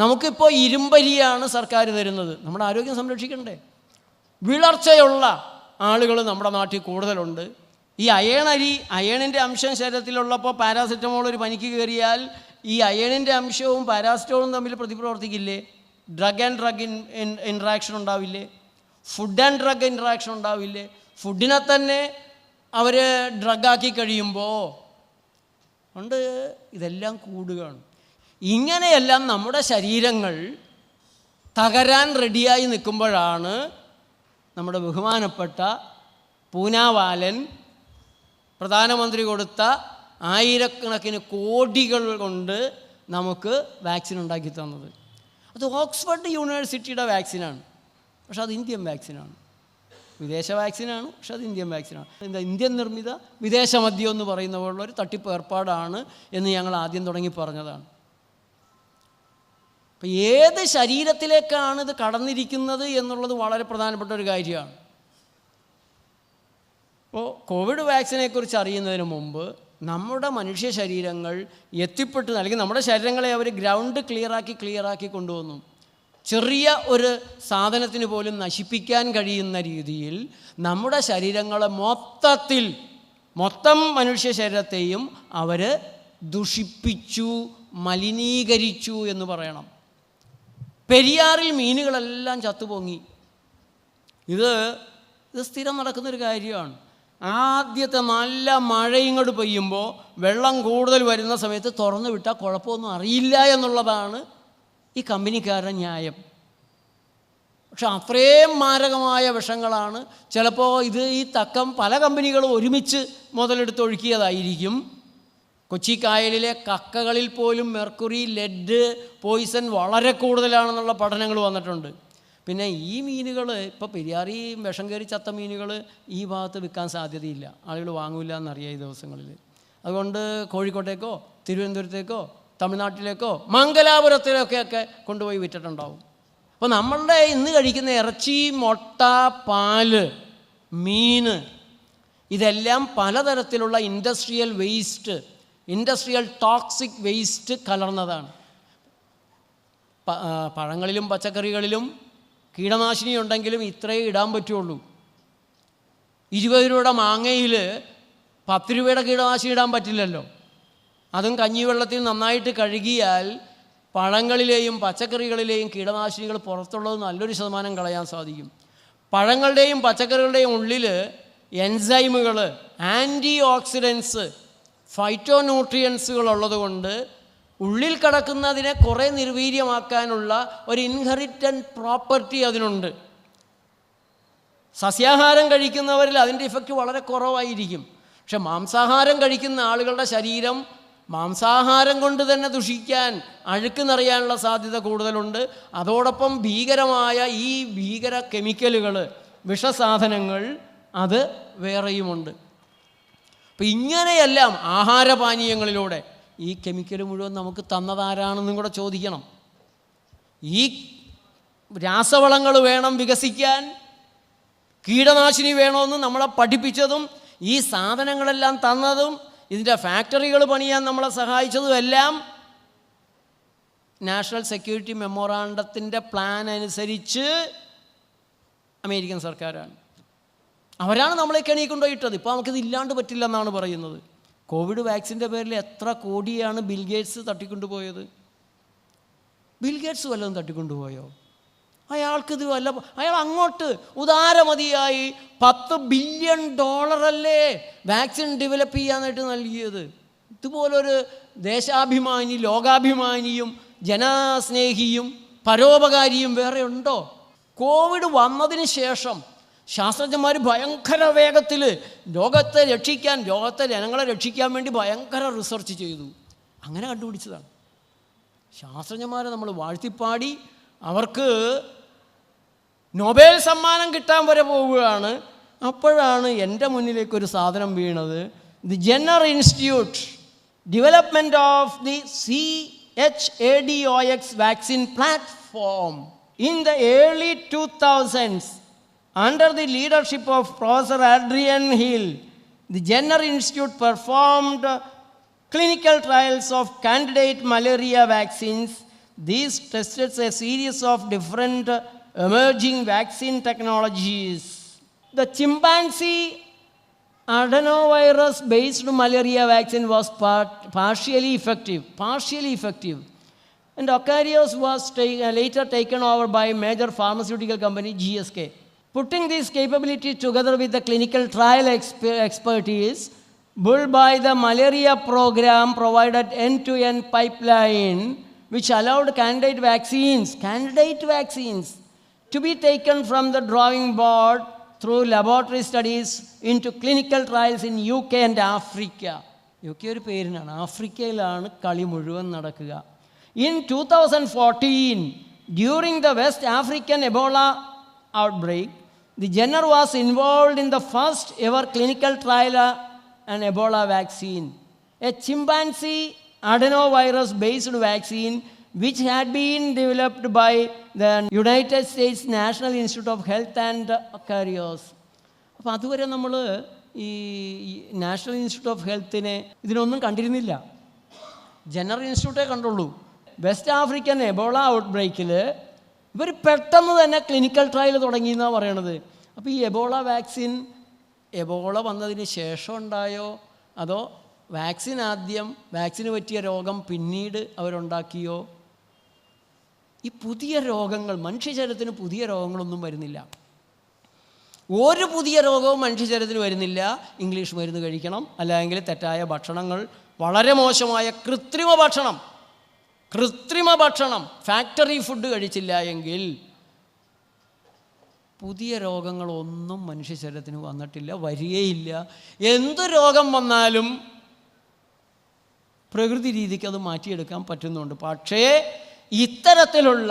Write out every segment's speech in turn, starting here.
നമുക്കിപ്പോൾ ഇരുമ്പരിയാണ് സർക്കാർ തരുന്നത്. നമ്മുടെ ആരോഗ്യം സംരക്ഷിക്കണ്ടേ? വിളർച്ചയുള്ള ആളുകൾ നമ്മുടെ നാട്ടിൽ കൂടുതലുണ്ട്. ഈ അയണരി അയണിന്റെ അംശം ശരീരത്തിലുള്ളപ്പോൾ പാരാസെറ്റമോൾ ഒരു പനിക്ക് കയറിയാൽ ഈ അയണിന്റെ അംശവും പാരാസെറ്റമോളും തമ്മിൽ പ്രതിപ്രവർത്തിക്കില്ലേ? Drug and drug in interaction ഉണ്ടാവില്ലേ? ഫുഡ് ആൻഡ് ഡ്രഗ് ഇൻട്രാക്ഷൻ ഉണ്ടാവില്ലേ? ഫുഡിനെ തന്നെ അവർ ഡ്രഗാക്കി കഴിയുമ്പോൾ ഉണ്ട് ഇതെല്ലാം കൂടുകയാണ്. ഇങ്ങനെയെല്ലാം നമ്മുടെ ശരീരങ്ങൾ തകരാൻ റെഡിയായി നിൽക്കുമ്പോഴാണ് നമ്മുടെ ബഹുമാനപ്പെട്ട പൂനാവാലൻ പ്രധാനമന്ത്രി കൊടുത്ത ആയിരക്കണക്കിന് കോടികൾ കൊണ്ട് നമുക്ക് വാക്സിൻ ഉണ്ടാക്കി തന്നത്. അത് ഓക്സ്ഫോർഡ് യൂണിവേഴ്സിറ്റിയുടെ വാക്സിനാണ്. പക്ഷെ അത് ഇന്ത്യൻ വാക്സിനാണ്. വിദേശ വാക്സിനാണ് പക്ഷെ അത് ഇന്ത്യൻ വാക്സിനാണ്. എന്താ ഇന്ത്യൻ നിർമ്മിത വിദേശ മദ്യം എന്ന് പറയുന്ന പോലുള്ള ഒരു തട്ടിപ്പ് ഏർപ്പാടാണ് എന്ന് ഞങ്ങൾ ആദ്യം തുടങ്ങി പറഞ്ഞതാണ്. അപ്പം ഏത് ശരീരത്തിലേക്കാണ് ഇത് കടന്നിരിക്കുന്നത് എന്നുള്ളത് വളരെ പ്രധാനപ്പെട്ട ഒരു കാര്യമാണ്. അപ്പോൾ കോവിഡ് വാക്സിനെക്കുറിച്ച് അറിയുന്നതിന് മുമ്പ് നമ്മുടെ മനുഷ്യ ശരീരങ്ങൾ എത്തിപ്പെട്ട് അല്ലെങ്കിൽ നമ്മുടെ ശരീരങ്ങളെ അവർ ഗ്രൗണ്ട് ക്ലിയറാക്കി ക്ലിയറാക്കി കൊണ്ടുവന്നു. ചെറിയ ഒരു സാധനത്തിന് പോലും നശിപ്പിക്കാൻ കഴിയുന്ന രീതിയിൽ നമ്മുടെ ശരീരങ്ങളെ മൊത്തത്തിൽ മൊത്തം മനുഷ്യ ശരീരത്തെയും അവർ ദുഷിപ്പിച്ചു മലിനീകരിച്ചു എന്ന് പറയണം. പെരിയാറിൽ മീനുകളെല്ലാം ചത്തുപൊങ്ങി. ഇത് ഇത് സ്ഥിരം നടക്കുന്നൊരു കാര്യമാണ്. ആദ്യത്തെ നല്ല മഴ ഇങ്ങോട്ട് പെയ്യുമ്പോൾ വെള്ളം കൂടുതൽ വരുന്ന സമയത്ത് തുറന്നു വിട്ടാൽ കുഴപ്പമൊന്നും അറിയില്ല എന്നുള്ളതാണ് ഈ കമ്പനിക്കാരുടെ ന്യായം. പക്ഷെ അത്രയും മാരകമായ വിഷങ്ങളാണ്. ചിലപ്പോൾ ഇത് ഈ തക്കം പല കമ്പനികളും ഒരുമിച്ച് മുതലെടുത്ത് ഒഴുക്കിയതായിരിക്കും കൊച്ചി കായലിലെ കക്കകളിൽ പോലും മെർക്കുറി ലെഡ് പോയിസൺ വളരെ കൂടുതലാണെന്നുള്ള പഠനങ്ങൾ വന്നിട്ടുണ്ട്. പിന്നെ ഈ മീനുകൾ ഇപ്പോൾ പെരിയാറി വിഷം കയറി ചത്ത മീനുകൾ ഈ ഭാഗത്ത് വിൽക്കാൻ സാധ്യതയില്ല. ആളുകൾ വാങ്ങില്ല എന്നറിയാം ഈ ദിവസങ്ങളിൽ. അതുകൊണ്ട് കോഴിക്കോട്ടേക്കോ തിരുവനന്തപുരത്തേക്കോ തമിഴ്നാട്ടിലേക്കോ മംഗലാപുരത്തിലേക്കൊക്കെ കൊണ്ടുപോയി വിറ്റിട്ടുണ്ടാവും. അപ്പോൾ നമ്മളുടെ ഇന്ന് കഴിക്കുന്ന ഇറച്ചി മുട്ട പാൽ മീന് ഇതെല്ലാം പലതരത്തിലുള്ള industrial waste industrial toxic waste കലർന്നതാണ്. പഴങ്ങളിലും പച്ചക്കറികളിലും കീടനാശിനി ഉണ്ടെങ്കിലും ഇത്രയേ ഇടാൻ പറ്റുള്ളൂ. ഇരുപത് രൂപയുടെ മാങ്ങയിൽ പത്ത് രൂപയുടെ കീടനാശിനി ഇടാൻ പറ്റില്ലല്ലോ. അതും കഞ്ഞിവെള്ളത്തിൽ നന്നായിട്ട് കഴുകിയാൽ പഴങ്ങളിലെയും പച്ചക്കറികളിലെയും കീടനാശിനികൾ പുറത്തുള്ളത് നല്ലൊരു ശതമാനം കളയാൻ സാധിക്കും. പഴങ്ങളുടെയും പച്ചക്കറികളുടെയും ഉള്ളിൽ എൻസൈമുകൾ ആന്റി ഓക്സിഡൻസ് ഫൈറ്റോ ന്യൂട്രിയൻസുകൾ ഉള്ളതുകൊണ്ട് ഉള്ളിൽ കിടക്കുന്നതിനെ കുറേ നിർവീര്യമാക്കാനുള്ള ഒരു ഇൻഹെറിറ്റന്റ് പ്രോപ്പർട്ടി അതിനുണ്ട്. സസ്യാഹാരം കഴിക്കുന്നവരിൽ അതിന്റെ ഇഫക്റ്റ് വളരെ കുറവായിരിക്കും. പക്ഷെ മാംസാഹാരം കഴിക്കുന്ന ആളുകളുടെ ശരീരം മാംസാഹാരം കൊണ്ട് തന്നെ ദുഷിക്കാൻ അഴുക്ക് നിറയാനുള്ള സാധ്യത കൂടുതലുണ്ട്. അതോടൊപ്പം ഭീകരമായ ഈ ഭീകര കെമിക്കലുകൾ വിഷസാധനങ്ങൾ അത് വേറെയുമുണ്ട്. അപ്പം ഇങ്ങനെയെല്ലാം ആഹാരപാനീയങ്ങളിലൂടെ ഈ കെമിക്കൽ മുഴുവൻ നമുക്ക് തന്നതാരാണെന്നും കൂടെ ചോദിക്കണം. ഈ രാസവളങ്ങൾ വേണം വികസിക്കാൻ കീടനാശിനി വേണമെന്ന് നമ്മളെ പഠിപ്പിച്ചതും ഈ സാധനങ്ങളെല്ലാം തന്നതും ഇതിന്റെ ഫാക്ടറികൾ പണിയാൻ നമ്മളെ സഹായിച്ചതും എല്ലാം നാഷണൽ സെക്യൂരിറ്റി മെമ്മോറാണ്ടത്തിന്റെ പ്ലാൻ അനുസരിച്ച് അമേരിക്കൻ സർക്കാരാണ്. അവരാണ് നമ്മളെ കെണി കൊണ്ടുപോയിട്ടത് ഇപ്പോൾ നമുക്കിത് ഇല്ലാണ്ട് പറ്റില്ല എന്നാണ് പറയുന്നത്. കോവിഡ് വാക്സിന്റെ പേരിൽ എത്ര കോടിയാണ് ബിൽഗേറ്റ്സ് തട്ടിക്കൊണ്ടുപോയത്? ബിൽഗേറ്റ്സ് വല്ലതും തട്ടിക്കൊണ്ടുപോയോ? അയാൾക്കിത് വല്ല അയാൾ അങ്ങോട്ട് ഉദാരമതിയായി പത്ത് ബില്യൺ ഡോളറല്ലേ വാക്സിൻ ഡെവലപ്പ് ചെയ്യാനായിട്ട് നൽകിയത്. ഇതുപോലൊരു ദേശാഭിമാനി ലോകാഭിമാനിയും ജനസ്നേഹിയും പരോപകാരിയും വേറെ ഉണ്ടോ? കോവിഡ് വന്നതിന് ശേഷം ശാസ്ത്രജ്ഞന്മാർ ഭയങ്കര വേഗത്തിൽ ലോകത്തെ രക്ഷിക്കാൻ ലോകത്തെ ജനങ്ങളെ രക്ഷിക്കാൻ വേണ്ടി ഭയങ്കര റിസർച്ച് ചെയ്തു. അങ്ങനെ കണ്ടുപിടിച്ചതാണ്. ശാസ്ത്രജ്ഞന്മാരെ നമ്മൾ വാഴ്ത്തിപ്പാടി അവർക്ക് നൊബേൽ സമ്മാനം കിട്ടാൻ വരെ പോവുകയാണ്. അപ്പോഴാണ് എന്റെ മുന്നിലേക്ക് ഒരു സാധനം വീണത്. The Jenner institute development of the C H A D O X vaccine platform in the early two thousands. Under the leadership of Professor Adrian Hill, the Jenner Institute performed clinical trials of candidate malaria vaccines. These tested a series of different emerging vaccine technologies. The chimpanzee adenovirus-based malaria vaccine was part, partially effective, partially effective. And Ocarios was later taken over by major pharmaceutical company GSK. Putting this capability together with the clinical trial exp- expertise, built by the malaria program provided end-to-end -end pipeline, which allowed candidate vaccines, candidate vaccines, to be taken from the drawing board through laboratory studies into clinical trials in UK and Africa. UK കെ ഒരു പേരിനാണ് ആഫ്രിക്കയിലാണ് കളി മുഴുവൻ നടക്കുക in two thousand fourteen during the west African Ebola the Jenner was involve in the first ever clinical trial and Ebola vaccine a chimpanzee adenovirus based vaccine which had been developed by the United States National Institute of Health and Carriers. അപ്പോൾ അതുവരെ നമ്മൾ ഈ national institute of ഹെൽത്തിനെ ഇതിനൊന്നും കണ്ടിരുന്നില്ല. General ഇൻസ്റ്റിറ്റ്യൂട്ടേ കണ്ടുള്ളൂ. West African Ebola out ബ്രേക്കിൽ ഇവർ പെട്ടെന്ന് തന്നെ ക്ലിനിക്കൽ ട്രയൽ തുടങ്ങി എന്നാണ് പറയണത്. അപ്പോൾ ഈ എബോള വാക്സിൻ എബോള വന്നതിന് ശേഷം ഉണ്ടായോ? അതോ വാക്സിൻ ആദ്യം വാക്സിന് പറ്റിയ രോഗം പിന്നീട് അവരുണ്ടാക്കിയോ? ഈ പുതിയ രോഗങ്ങൾ മനുഷ്യശരീരത്തിന് പുതിയ രോഗങ്ങളൊന്നും വരുന്നില്ല. ഒരു പുതിയ രോഗവും മനുഷ്യശരീരത്തിന് വരുന്നില്ല. ഇംഗ്ലീഷ് മരുന്ന് കഴിക്കണം. അല്ലെങ്കിൽ തെറ്റായ ഭക്ഷണങ്ങൾ വളരെ മോശമായ കൃത്രിമ ഭക്ഷണം. കൃത്രിമ ഭക്ഷണം. ഫാക്ടറി ഫുഡ് കഴിച്ചില്ല എങ്കിൽ പുതിയ രോഗങ്ങളൊന്നും മനുഷ്യ ശരീരത്തിന് വന്നിട്ടില്ല വരികയില്ല എന്ത് രോഗം വന്നാലും പ്രകൃതി രീതിക്ക് അത് മാറ്റിയെടുക്കാൻ പറ്റുന്നുണ്ട്. പക്ഷേ ഇത്തരത്തിലുള്ള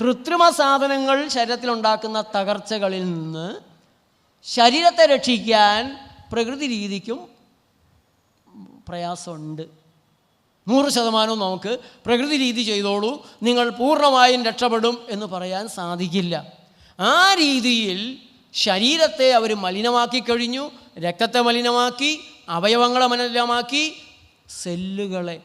കൃത്രിമ സാധനങ്ങൾ ശരീരത്തിലുണ്ടാക്കുന്ന തകർച്ചകളിൽ നിന്ന് ശരീരത്തെ രക്ഷിക്കാൻ പ്രകൃതി രീതിക്കും പ്രയാസമുണ്ട്. നൂറ് ശതമാനവും നമുക്ക് പ്രകൃതി രീതി ചെയ്തോളൂ. നിങ്ങൾ പൂർണമായും രക്ഷപ്പെടും എന്ന് പറയാൻ സാധിക്കില്ല. ആ രീതിയിൽ ശരീരത്തെ അവർ മലിനമാക്കി കഴിഞ്ഞു രക്തത്തെ മലിനമാക്കി അവയവങ്ങളെ മലിനമാക്കി സെല്ലുകളെ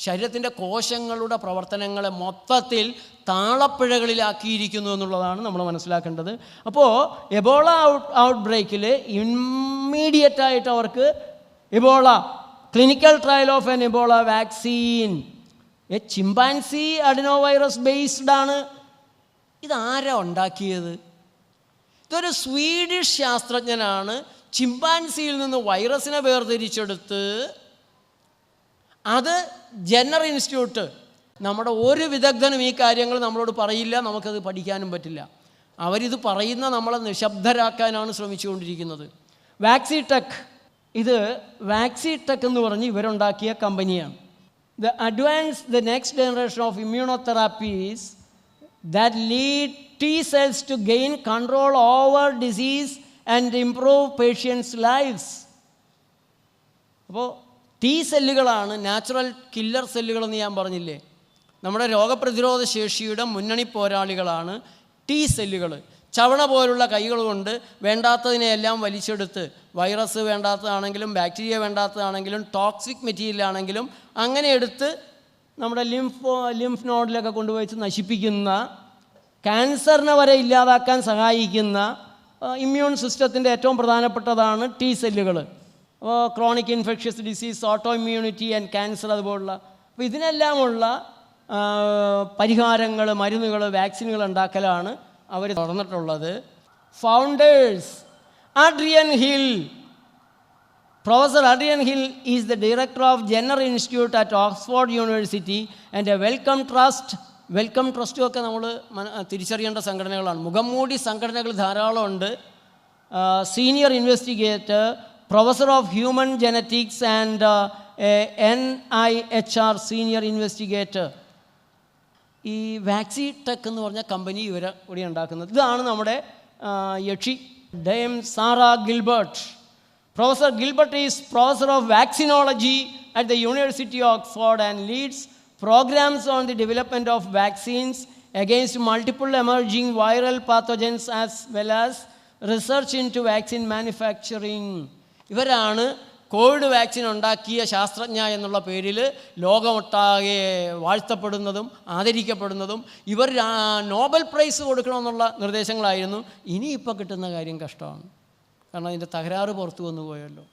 ശരീരത്തിന്റെ കോശങ്ങളുടെ പ്രവർത്തനങ്ങളെ മൊത്തത്തിൽ താളപ്പിഴകളിലാക്കിയിരിക്കുന്നു എന്നുള്ളതാണ് നമ്മൾ മനസ്സിലാക്കേണ്ടത്. അപ്പോൾ എബോള ഔട്ട് ഔട്ട് ബ്രേക്കിൽ ഇമ്മീഡിയറ്റായിട്ട് അവർക്ക് Ebola clinical trial of an Ebola vaccine a chimpanzee adenovirus based ആണ്. ഇതാരാ ഉണ്ടാക്കിയത്? ഇതൊരു സ്വീഡിഷ് ശാസ്ത്രജ്ഞനാണ് ചിമ്പാൻസിയിൽ നിന്ന് വൈറസിനെ വേർതിരിച്ചെടുത്ത് അത് ജനറൽ ഇൻസ്റ്റിറ്റ്യൂട്ട്. നമ്മുടെ ഒരു വിദഗ്ധനും ഈ കാര്യങ്ങൾ നമ്മളോട് പറയില്ല നമുക്കത് പഠിക്കാനും പറ്റില്ല. അവരിത് പറയുന്ന നമ്മളെ നിശബ്ദരാക്കാനാണ് ശ്രമിച്ചുകൊണ്ടിരിക്കുന്നത്. വാക്സിടെക് ഇത് വാക്സിടെക് എന്ന് പറഞ്ഞ് ഇവരുണ്ടാക്കിയ കമ്പനിയാണ്. The advance the next generation of immunotherapies that lead T cells to gain control over disease and improve patients lifes അപ്പോൾ ടി സെല്ലുകളാണ് നാച്ചുറൽ കില്ലർ സെല്ലുകളെന്ന് ഞാൻ പറഞ്ഞില്ലേ. നമ്മുടെ രോഗപ്രതിരോധ ശേഷിയുടെ മുന്നണി പോരാളികളാണ് ടി സെല്ലുകൾ ചവണ പോലുള്ള കൈകൾ കൊണ്ട് വേണ്ടാത്തതിനെയെല്ലാം വലിച്ചെടുത്ത് വൈറസ് വേണ്ടാത്തതാണെങ്കിലും ബാക്ടീരിയ വേണ്ടാത്തതാണെങ്കിലും ടോക്സിക് മെറ്റീരിയൽ ആണെങ്കിലും അങ്ങനെ എടുത്ത് നമ്മുടെ ലിംഫ് ലിംഫ് നോഡിലൊക്കെ കൊണ്ടുപോയി നശിപ്പിക്കുന്ന ക്യാൻസറിനെ വരെ ഇല്ലാതാക്കാൻ സഹായിക്കുന്ന ഇമ്മ്യൂൺ സിസ്റ്റത്തിന്റെ ഏറ്റവും പ്രധാനപ്പെട്ടതാണ് ടി സെല്ലുകൾ അപ്പോൾ chronic infectious disease auto immunity and cancer അതുപോലുള്ള. അപ്പോൾ ഇതിനെല്ലാമുള്ള പരിഹാരങ്ങൾ മരുന്നുകൾ വാക്സിനുകൾ ഉണ്ടാക്കലാണ് അവർ തുറന്നിട്ടുള്ളത്. Founders Adrian Hill professor Adrian Hill is the director of Jenner institute at Oxford university and a Welcome Trust. Welcome ട്രസ്റ്റും ഒക്കെ നമ്മൾ തിരിച്ചറിയേണ്ട സംഘടനകളാണ്. മുഖംമൂടി സംഘടനകൾ ധാരാളമുണ്ട് senior investigator professor of human genetics and N I H R senior investigator ഈ Vaccitech എന്ന് പറഞ്ഞ കമ്പനി ഇവരെ കൂടി ഉണ്ടാക്കുന്നത്. ഇതാണ് നമ്മുടെ യക്ഷി. Dame Sarah Gilbert. Professor Gilbert is professor of vaccinology at the university Oxford and leads. Programmes on the development of vaccines against multiple emerging viral pathogens as well as research in to vaccine manufacturing. ഇവരാണ് Covid vaccine ഉണ്ടാക്കിയ ശാസ്ത്രജ്ഞ എന്നുള്ള പേരിൽ ലോകമൊട്ടാകെ വാഴ്ത്തപ്പെടുന്നതും ആദരിക്കപ്പെടുന്നതും ഇവർ Nobel prize കൊടുക്കണമെന്നുള്ള നിർദ്ദേശങ്ങളായിരുന്നു. ഇനിയിപ്പോൾ കിട്ടുന്ന കാര്യം കഷ്ടമാണ്. കാരണം അതിന്റെ തകരാറ് പുറത്തു വന്നു പോയല്ലോ.